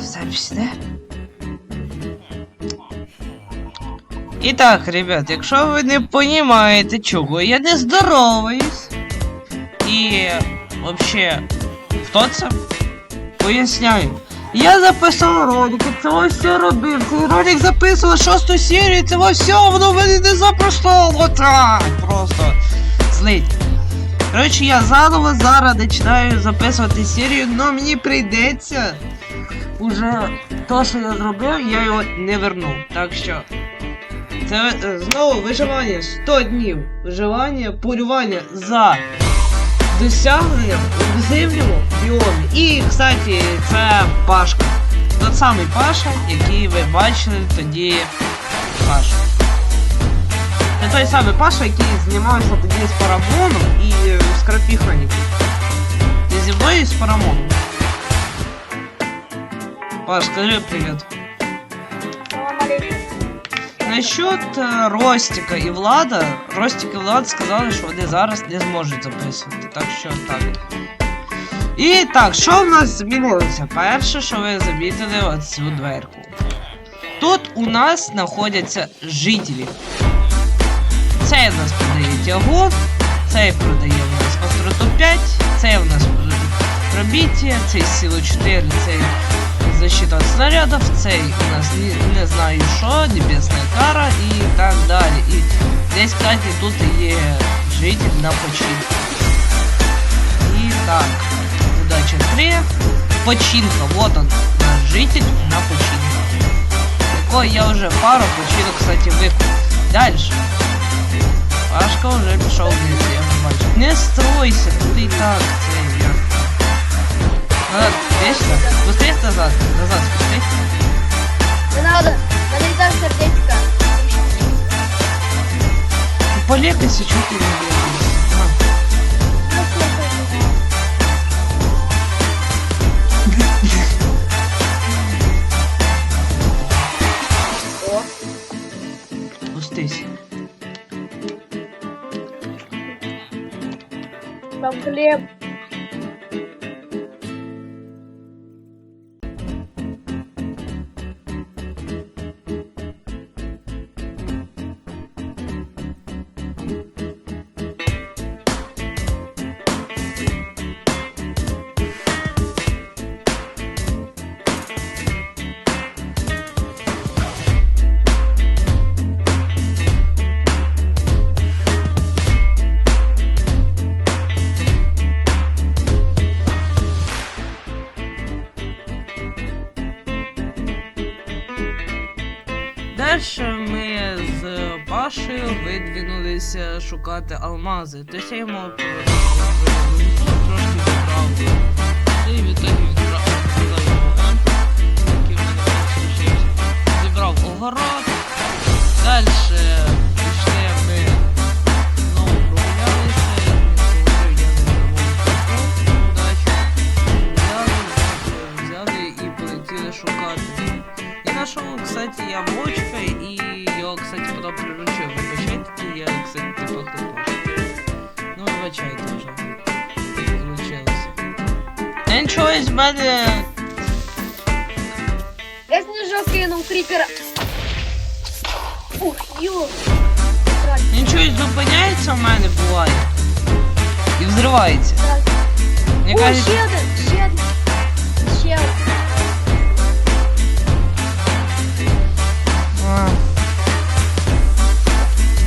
Запись, да? І так, ребят, якщо ви не розумієте, чого я не здороваюсь. І вообще, хто це? Поясняю. Я записав ролик, це все робив. Цей ролик записував шосту серію, це все, воно в мене не запрошло. Так, просто злить. Коротше, я заново зараз починаю записувати серію, але мені прийдеться уже то, що я зробив, я його не вернув. Так що. Це е, знову виживання 100 днів. Виживання, полювання за досягнення в зимньому біомі. І, кстати, це Пашка. Тот самий Паша, який ви бачили тоді Паша. Це той самий Паша, який знімався тоді з Парамоном і е, з Крапіхроніком. Ти зі мною і з Парамоном. Паш, скажи привіт. Салам алейкум. Насчет е, Ростика і Влада, Ростик і Влад сказали, що вони зараз не зможуть записувати. Так що так. І так, що в нас змінилося? Перше, що ви замітили оцю дверку. Тут у нас знаходяться жителі. Цей у нас продає тягу, цей продає у нас остроту 5, цей у нас пробиття, цей силу 4, цей защита от снарядов, цей у нас не, не знаю що, небесна кара і так далі. І десь, кстати, тут є житель на починку. І так, удача 3. Починка, вот он, наш житель на починку. Такой я уже пару починок, кстати, викупив. Дальше. Пашка уже пішов вниз, я бачу. Не стройся, тут і так це як. Назад, вечно. спустись назад, назад спустись. Не надо. Мене і так сердечко. Полегайся, чё ты не делаешь? Там видвинулися шукати алмази. Тобто я йому Ух, ю. Нічого зупиняється в мене буває. І взривається. Мені О, кажуть, ще один, ще один. Ще один. а.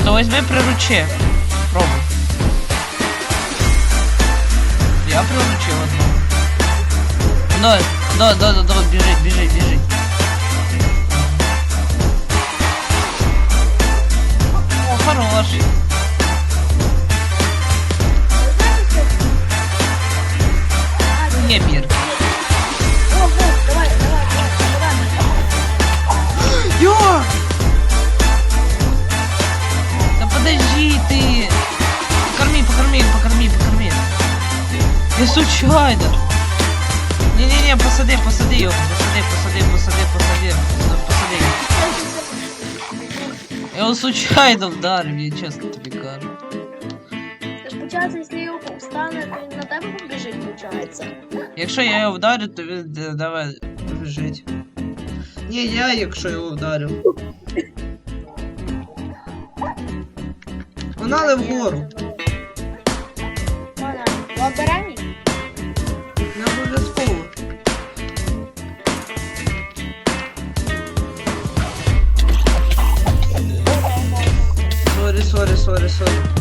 То возьми приручи. Пробуй. Я приручив одного. Давай, давай, давай, давай, біжи, біжи, біжи. О, Давай, давай, давай. Йо! Да подожди ты! Покорми, покорми, покорми, покорми. Я случайно. Не-не-не, посади, посади его. Посади, посади, посади. Посади. Я случайно вдарив, я чесно тобі кажу. Ж якщо його встане, то на тебе побіжить. виходить. Якщо я його вдарю, то він давай біжить. Ні, я якщо його вдарю. Погнали вгору. Вона eso, eso.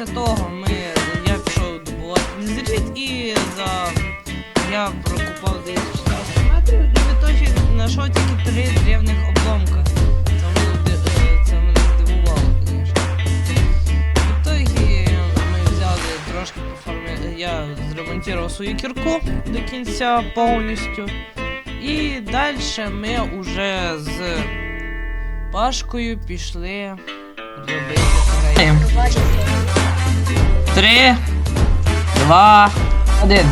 Після того ми, я пішов добувати незріт і за... я прокупав десь 400 метрів і в ітогі знайшов тільки три древних обломка. Е, це мене здивувало, звісно. В ітогі ми взяли трошки. Я зремонтував свою кірку до кінця повністю. І далі ми уже з Пашкою пішли робити. Три, два, один.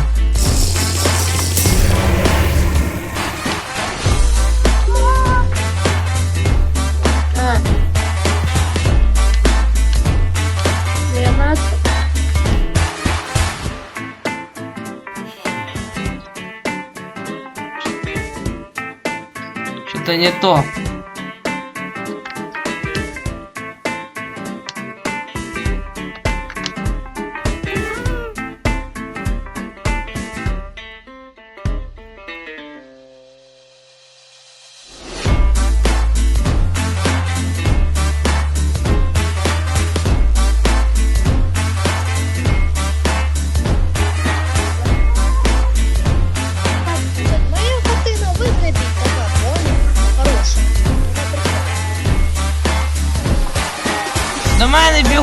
Что-то не то.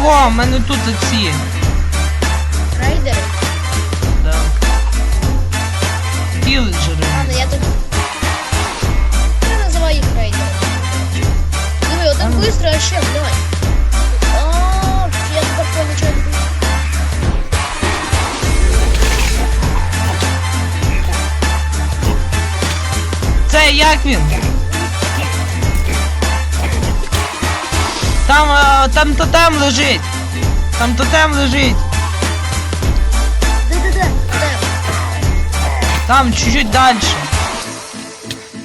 Бігом, в мене тут ці. Рейдери. Да. Кілджери. Ладно, я тут... Я називаю їх рейдерами. Диви, Ладно. быстро, а ще, давай. А, я тепер не буду. Це як він? Там, е, там тотем лежить. Там тотем лежить. Там чуть-чуть далі.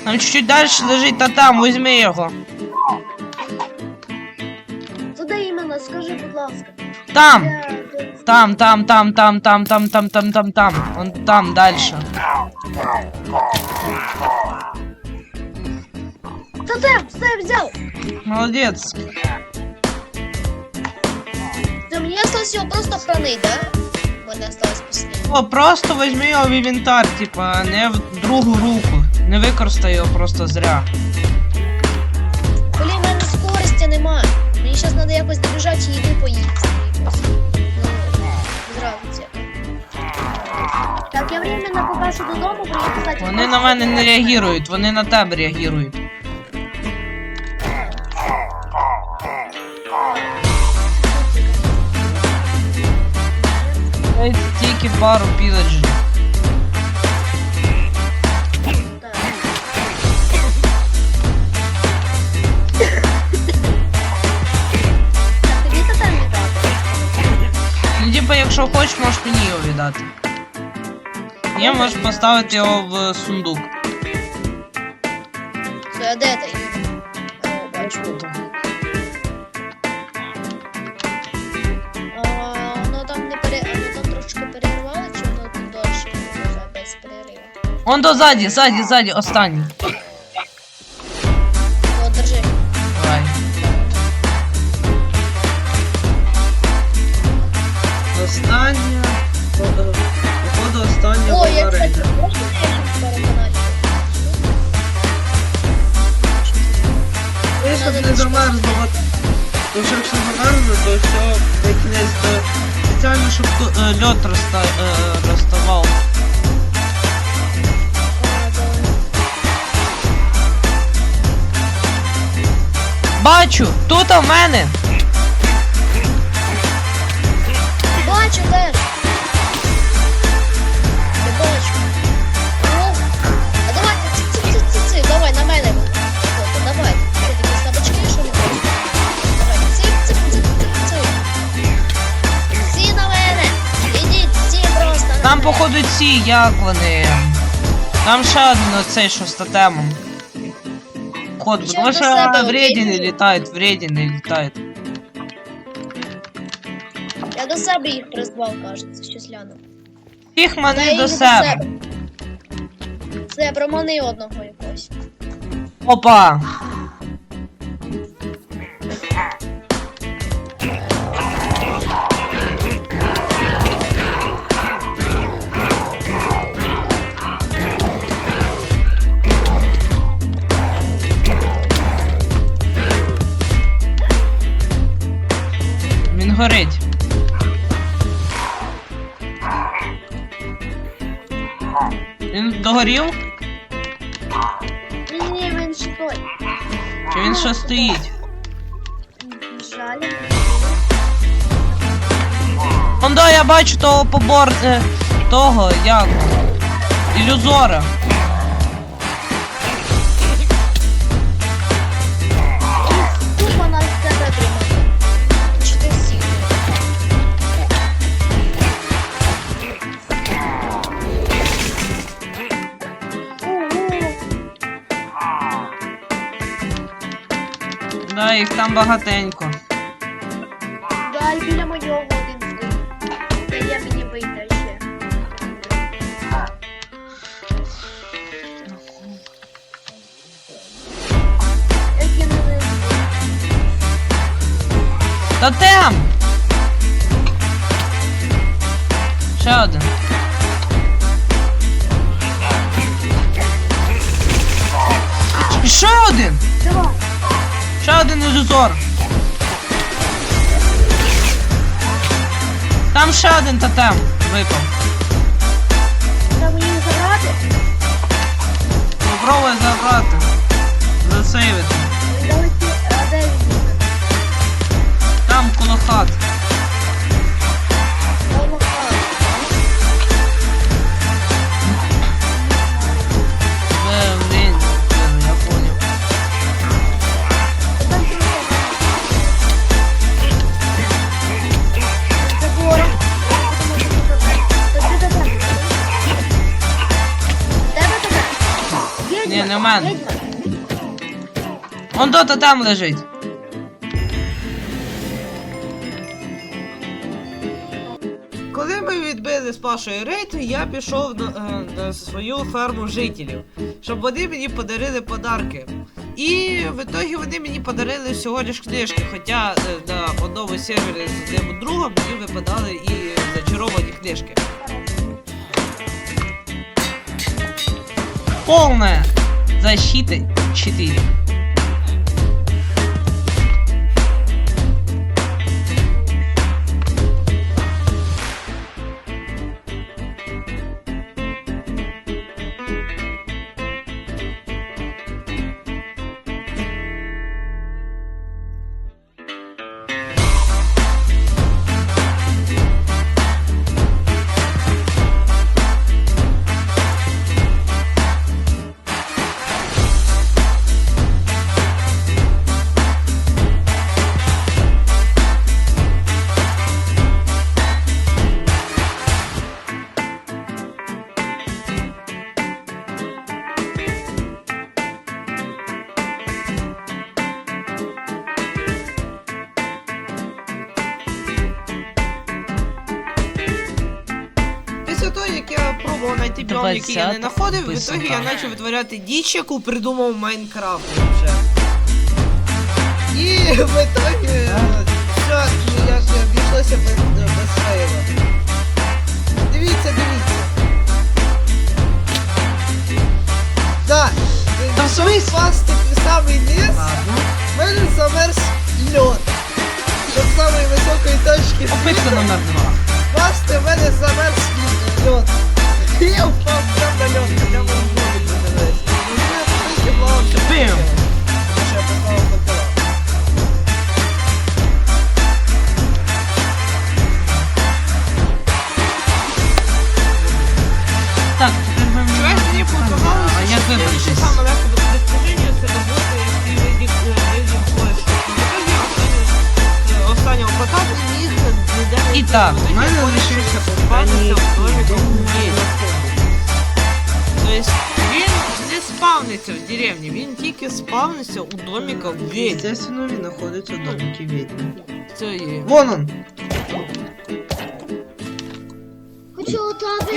Там чуть-чуть далі лежить тотем, візьми його. Туди іменно, скажи, будь ласка. Там. Там, там, там, там, там, там, там, там, там, там. Он там, дальше. Тотем, все взяв. Молодец. Все, мені осталось його просто хранить, да? Мене осталось последнє. О, просто возьми його в інвентар, типа, не в другу руку. Не використай його просто зря. Блін, в мене скорості нема. Мені зараз треба якось добіжати і їди поїсти. якось. Ну, зразу це. Так, я временно поки що додому приїду, кстати. Вони на мене не реагують, вони на тебе реагують. Тільки пару піледжів. Так. Так, тобі тотем віддати? Ну, типа, якщо хочеш, можеш мені його віддати. Ні, можеш поставити його в сундук. Все, а де ти? О, бачу. Он до ззаді, ззаді, ззаді, останній. О, держи. Давай. Остання. Походу остання О, я, кстати, можна я переконати? Ну, щоб не замерзло, бо тому що якщо замерзло, то все якесь е, спеціально, щоб ту- е, льот розта, е, розставав. Бачу, тут у мене. Бачу теж. Я бачу. О, а давай, ці, ці, ці, ці, давай, на мене. Фото, давай. Це такі слабочки, що хочеш. Давай, цик, цик, цик, цик, цик. Всі на мене. Ідіть, всі просто на Там, мене. походу, ці, як вони. Там ще один оцей, що з тотемом ход, потому что она вредины летает, вредины летает. Я до себе їх призвав, кажуть, числяно. Всіх мани до себе. Це промани одного якось. Опа! Він горить. Він догорів? Ні, ні, він той. Чи він ще стоїть? Жаль. Он да, я бачу того побор... е, того, як? Ілюзора. Да, їх там багатенько. Дай біля моєго один стоїть. Та я мені вийде ще. Я не Тотем! Ще один. І Ще один! Ще один ілюзор. Там ще один тотем випав. Треба її забрати. Попробуй забрати. Засейвити. Там коло хат. Мене. Он до тотем лежить. коли ми відбили з Пашою рейд, я пішов на, е, на свою ферму жителів, щоб вони мені подарили подарки. І в ітогі вони мені подарили всього лиш книжки, хоча е, на одному сервері з одним другом мені випадали і зачаровані книжки. Полная защита 4. Як знайти біом, який я не знаходив, в ітогі я почав витворяти діч, яку придумав Майнкрафт вже. І в ітогі е, все ніяк обійшлося без, фейла. Дивіться, дивіться. Так, Та в щоб смислі? самий низ, в мене замерз льод. Щоб з самої високої точки світу номер два. Бачите, в мене замерз льод. І спавниться у доміках в. Естественно, він знаходиться в домикі відьми. Це є. Вон он!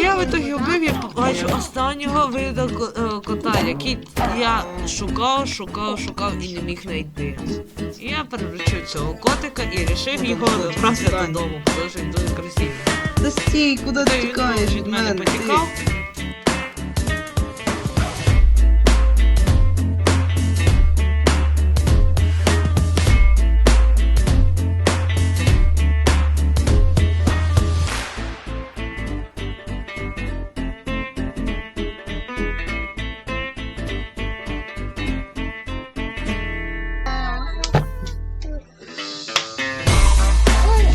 Я в итогі вбив, я побачу останнього вида е, кота, який я шукав, шукав, шукав і не міг знайти. І я перевручив цього котика і вирішив його просто додому, тому що він дуже красивий. Да стій, куди ти тікаєш від мене ти? потікав.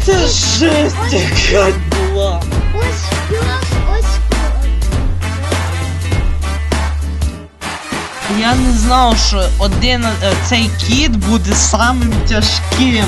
Це жесть яка була! Ось пес, ось Я не знав, що один е, цей кіт буде самим тяжким.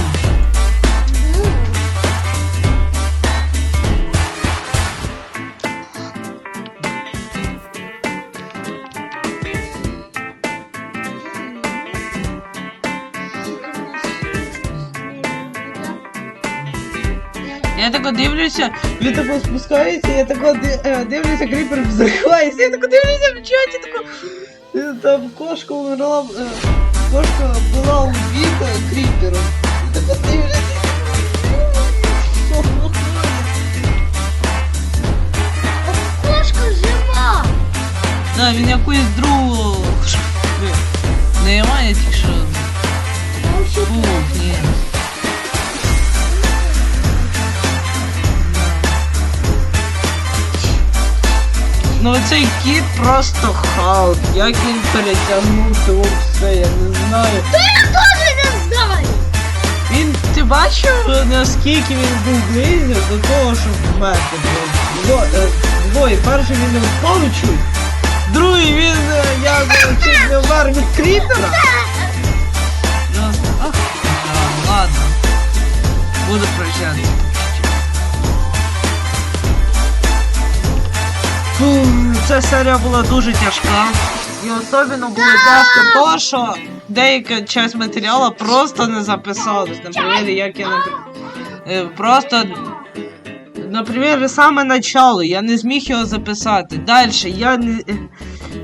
дивлюся, він тако спускається, я тако ди- е, дивлюся, кріпер взривається, я тако дивлюся в чаті, тако. е, Там кошка умерла, е, кошка була убита кріпером. І тако дивлюся. кошка жива. Да, він якусь другу. Немає тільки що. А ще Фу, ні. Ну цей кіт просто хаос. Як він перетягнув цього все, я не знаю. Я теж не знаю. Він, ти бачив, наскільки він був близько до того, щоб вмерти? Е, Двоє. Перший він не впав другий він е, як е, чуть не вмер від кріпера. Ладно. Буду прощатися. Фу, Ця серія була дуже тяжка. І особливо було тяжко то, що деяка часть матеріалу просто не записалась. Наприклад, як я е, просто наприклад, саме начало, я не зміг його записати. Далі, я не.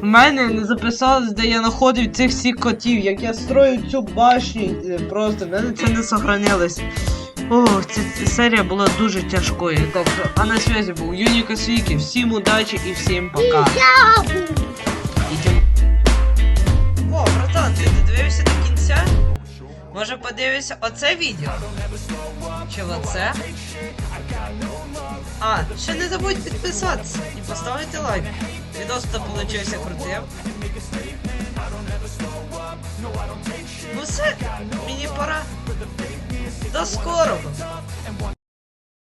В мене не записалось, де я знаходив цих всіх котів, як я строю цю башню, просто в мене це не сохранилось. О, ця, серія була дуже тяжкою. Так що, а на связі був Юніка Свіки. Всім удачі і всім пока. О, братан, ти додивився до кінця? Може подивишся оце відео? Чи оце? А, ще не забудь підписатися і поставити лайк. Відос то получився крутим. Ну все, мені пора. До скорого!